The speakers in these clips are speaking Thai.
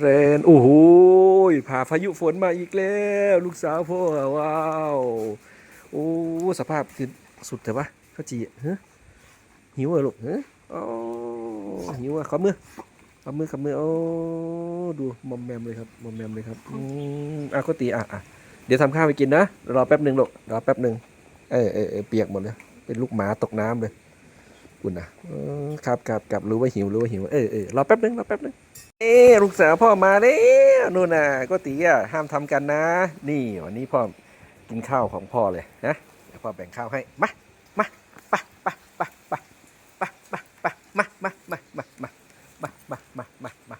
เรนโอ้โหผ่าพายุฝนมาอีกแล้ว ลูกสาวพ่อว้าวโอ้สภาพคือสุดแต่ว่าข้าจีฮะหิวเหรอลูกฮะโอ้หิวอะขอมือขอมือขอมือโอ้ดูมอมแมมเลยครับมอมแมมเลยครับอืมอะก็ตีอะอะเดี๋ยวทำข้าวไปกินนะรอแป๊บหนึ่งลูกรอแป๊บหนึ่งเออเออเออเปียกหมดเลยเป็นลูกหมาตกน้ำเลยคุณนะครับครับครับรู้ว่าหิวรู้ว่าหิวเออเออรอแป๊บหนึ่งรอแป๊บหนึ่ง เอ้ลูกสาวพ่อมาแล้วนู่นน่ะก็ตีอะห้ามทำกันนะ นี่วันนี้พ่อกินข้าวของพ่อเลยนะเดี๋ยวพ่อแบ่งข้าวให้มามาไปไปไปไปไปไปไปมามามามามามามามามามา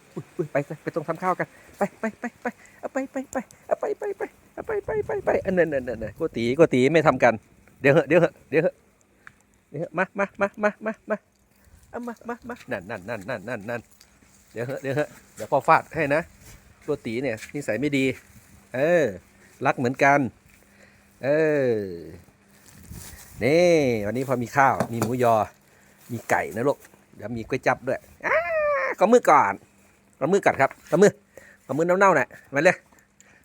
ไปไปไปตรงทำข้าวกัน ไปไปไปไปเอาไปไปไปเอาไปไปไปเอาไปไปไปไปอันนั้นนั่นนั่นนั่นก็ตีก็ตีไม่ทำกัน เดี๋ยวเหอะเดี๋ยวเหอะเดี๋ยวเหอะเดี๋ยวมามามามามามาเอามามามานั่นนั่นนั่นนั่นนั่นนั่น เดี๋ยวเหอะเดี๋ยวเหอะเดี๋ยวพ่อฟาดให้นะ ตัวตีเนี่ยนิสัยไม่ดี เออ รักเหมือนกัน เออ นี่วันนี้พอมีข้าว มีหมูยอ มีไก่นะลูกเดี๋ยวมีก๋วยจับด้วยอ้าขอมือก่อนขอมือก่อนครับขอมือขอมือเน่าๆน่ะมาเลย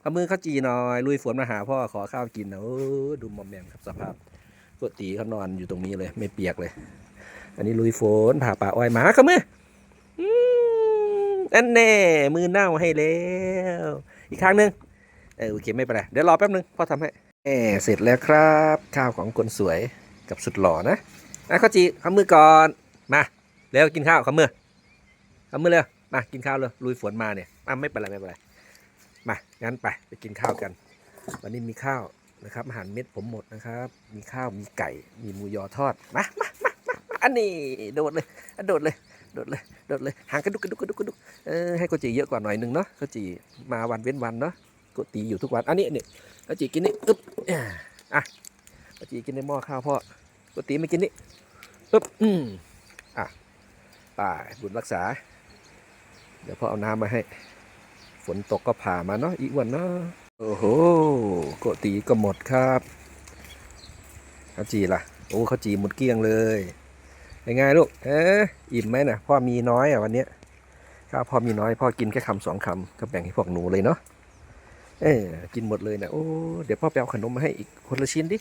ขอมือข้าวจีหน่อย ลุยฝนมาหาพ่อขอข้าวกินนะโอ้ดูมอมแมมครับสภาพตัวตีเขานอนอยู่ตรงนี้เลย ไม่เปียกเลย อันนี้ลุยฝนผ่าป่าอ้อยหมาขอมือ มอันแน่ มือเน่าให้แล้ว อีกครั้งหนึ่งเออโอเคไม่เป็นไร เดี๋ยวรอแป๊บนึงพ่อทำให้แหมเสร็จแล้วครับ ข้าวของคนสวยกับสุดหล่อนะอะข้าวจีขมือก่อน มาเร็วกินข้าวขมือขมือเร็วมากินข้าวเลยลุยฝนมาเนี่ยอะไม่เป็นไรไม่เป็นไรมางั้นไปไปกินข้าวกัน วันนี้มีข้าวนะครับอาหารเม็ดผมหมดนะครับ มีข้าวมีไก่มีหมูยอทอดมามามามาอันนี้โดดเลยอะโดดเลย โดดเลยโดดเลยหางกระดุกกระดุกกระดุกกระดุกเออให้โกจีเยอะกว่าหน่อยหนึงเนาะโกจีมาวันเว้นวันเนาะโกตีอยู่ทุกวันอันนี้นี่โกจีกินนี่อึ๊บอะอะโกจีกินในหม้อข้าวพ่อโกตีไม่กินนี่อึ๊บอืมอะไป่าบุญรักษา เดี๋ยวพ่อเอาน้ำมาให้ ฝนตกก็ผ่ามาเนาะอีกวันเนาะโอ้โหโกตีก็หมดครับข้าวจีล่ะโอ้ข้าวจีหมดเกลี้ยงเลย ยังไงลูกเอ๊ะอิ่มไหมนะพ่อมีน้อยอะวันเนี้ยข้าวพ่อมีน้อยพ่อกินแค่คำสองคำก็แบ่งให้พวกหนูเลยเนาะเออกินหมดเลยนะโอ้เดี๋ยวพ่อไปเอาขนมมาให้อีกคนละชิ้นดิ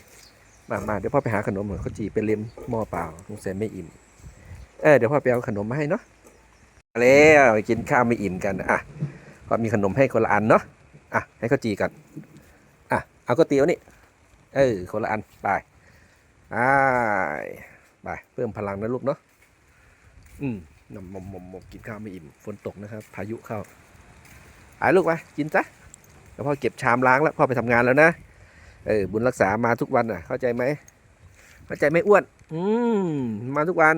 มามาเดี๋ยวพ่อไปหาขนมเหมือนเขาจีเป็นเล็มหม้อเปล่าสงสัยไม่อิ่มเออเดี๋ยวพ่อไปเอาขนมมาให้เนาะแล้วกินข้าวไม่อิ่มกันอะพ่อมีขนมให้คนละอันเนาะอะให้เขาจีกันอะเอาก๋วยเตี๋ยวนี่เออคนละอันไปไป ไปเพิ่มพลังนะลูกเนาะอืมนำมมมมกินข้าวไม่อิ่มฝนตกนะครับ พายุเข้าไปลูกไปกินซะแล้วพ่อเก็บชามล้างแล้วพ่อไปทำงานแล้วนะเออบุญรักษามาทุกวันอะ เข้าใจไหมเข้าใจไหมอ้วน อืมมาทุกวัน